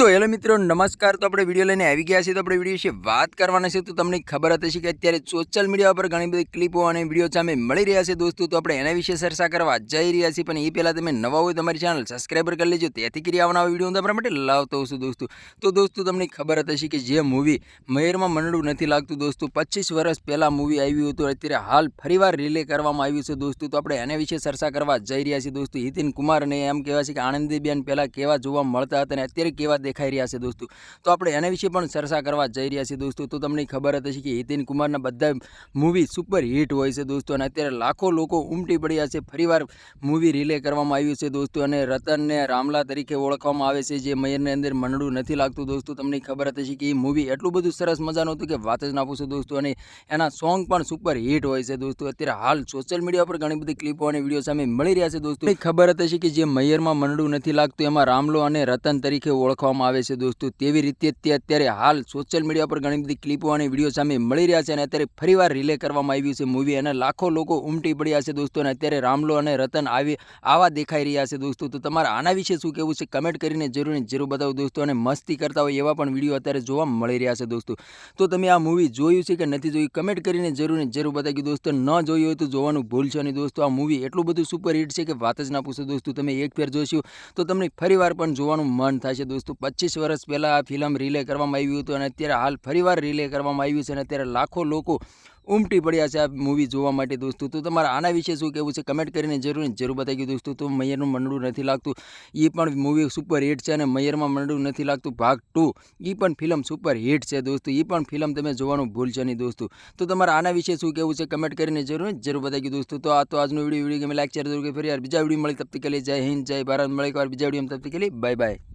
તો હેલો મિત્રો, નમસ્કાર. તો આપણે વીડિયો લઈને આવી ગયા છીએ. તો આપણે વીડિયો વિશે વાત કરવાના છે તો તમને ખબર હતી કે અત્યારે સોશિયલ મીડિયા પર ઘણી બધી ક્લિપો અને વીડિયો સામે મળી રહ્યા છે દોસ્તો. તો આપણે એના વિશે ચર્ચા કરવા જઈ રહ્યા છીએ. પણ એ પહેલાં તમે નવા હોય તમારી ચેનલ સબસ્ક્રાઈબર કરી લેજો. તેથી કરી આવવાના વીડિયો તમારા માટે લાવતો છું દોસ્તો. તો દોસ્તો, તમને ખબર હતી કે જે મૂવી મહેરમાં મંડળું નથી લાગતું દોસ્તો. પચીસ વર્ષ પહેલાં મૂવી આવ્યું હતું. અત્યારે હાલ ફરીવાર રિલે કરવામાં આવ્યું છે દોસ્તો. તો આપણે એના વિશે ચર્ચા કરવા જઈ રહ્યા છીએ દોસ્તો. હિતિન કુમાર અને એમ કહેવાય છે કે આનંદીબેન પહેલાં કેવા જોવા મળતા હતા અને અત્યારે કેવા દેખાઈ રહ્યા છે દોસ્તો. તો આપણે એના વિશે પણ ચર્ચા કરવા જઈ રહ્યા છીએ દોસ્તો. તો તમને ખબર હશે કે હિતિન કુમારના બધા મૂવી સુપર હિટ હોય છે દોસ્તો. અને અત્યારે લાખો લોકો ઉમટી પડ્યા છે. ફરીવાર મૂવી રિલે કરવામાં આવ્યું છે દોસ્તો. અને રતનને રામલા તરીકે ઓળખવામાં આવે છે, જે મયરની અંદર મંડળું નથી લાગતું દોસ્તો. તમને ખબર હતી કે એ મૂવી એટલું બધું સરસ મજાનું હતું કે વાત જ ના પૂછો દોસ્તો. અને એના સોંગ પણ સુપર હિટ હોય છે દોસ્તો. અત્યારે હાલ સોશિયલ મીડિયા પર ઘણી બધી ક્લિપો અને વીડિયો સામે મળી રહ્યા છે દોસ્તો. ખબર હતી કે જે મયરમાં મંડળું નથી લાગતું, એમાં રામલો અને રતન તરીકે ઓળખવામાં આવે છે દોસ્તો. તેવી રીતે તે અત્યારે હાલ સોશિયલ મીડિયા પર ઘણી બધી ક્લિપો અને વીડિયો સામે મળી રહ્યા છે અને અત્યારે ફરીવાર રિલે કરવામાં આવ્યું છે મૂવી અને લાખો લોકો ઉમટી પડ્યા છે દોસ્તો અને અત્યારે રામલો અને રતન આવી, આવા દેખાઈ રહ્યા છે દોસ્તો. તો તમારે આના વિશે શું કહેવું છે? કમેન્ટ કરીને જરૂર જરૂર બતાવો દોસ્તો અને મસ્તી કરતા હોય એવા પણ વીડિયો અત્યારે જોવા મળી રહ્યા છે દોસ્તો. તો તમે આ મૂવી જોયું છે કે નથી જોયું? કમેન્ટ કરીને જરૂર જરૂર બતાવી દોસ્તો. ન જોયું હોય તો જોવાનું ભૂલશો નહીં દોસ્તો. આ મૂવી એટલું બધું સુપર હિટ છે કે વાત જ ના પૂછો દોસ્તો. તમે એક ફેર જોશો તો તમને ફરીવાર પણ જોવાનું મન થશે દોસ્તો. પચીસ વર્ષ પહેલાં આ ફિલ્મ રિલે કરવામાં આવ્યું હતું અને અત્યારે હાલ ફરીવાર રિલે કરવામાં આવ્યું છે અને અત્યારે લાખો લોકો ઉમટી પડ્યા છે આ મૂવી જોવા માટે દોસ્તો. તો તમારે આના વિશે શું કહેવું છે? કમેન્ટ કરીને જરૂર જરૂર બતાવી ગયું દોસ્તો. તો મૈયરનું મંડળું નથી લાગતું. એ પણ મૂવી સુપર હિટ છે અને મૈયરમાં મંડળું નથી લાગતું. ભાગ ટુ એ પણ ફિલ્મ સુપર હિટ છે દોસ્તો. એ પણ ફિલ્મ તમે જોવાનું ભૂલશો નહીં દોસ્તો. તો તમારે આના વિશે શું કહેવું છે? કમેન્ટ કરીને જરૂર જરૂર બતાવી ગયું દોસ્તો. તો આ તો આજનો વીડિયો વીડિયો ગમે લાઈક શેર જરૂર ફરી યાર બીજા વીડિયો મળી. તબ તક જય હિન્દ, જય ભારત. મળે એક વાર બીજા વીડિયો તબ તક બાય બાય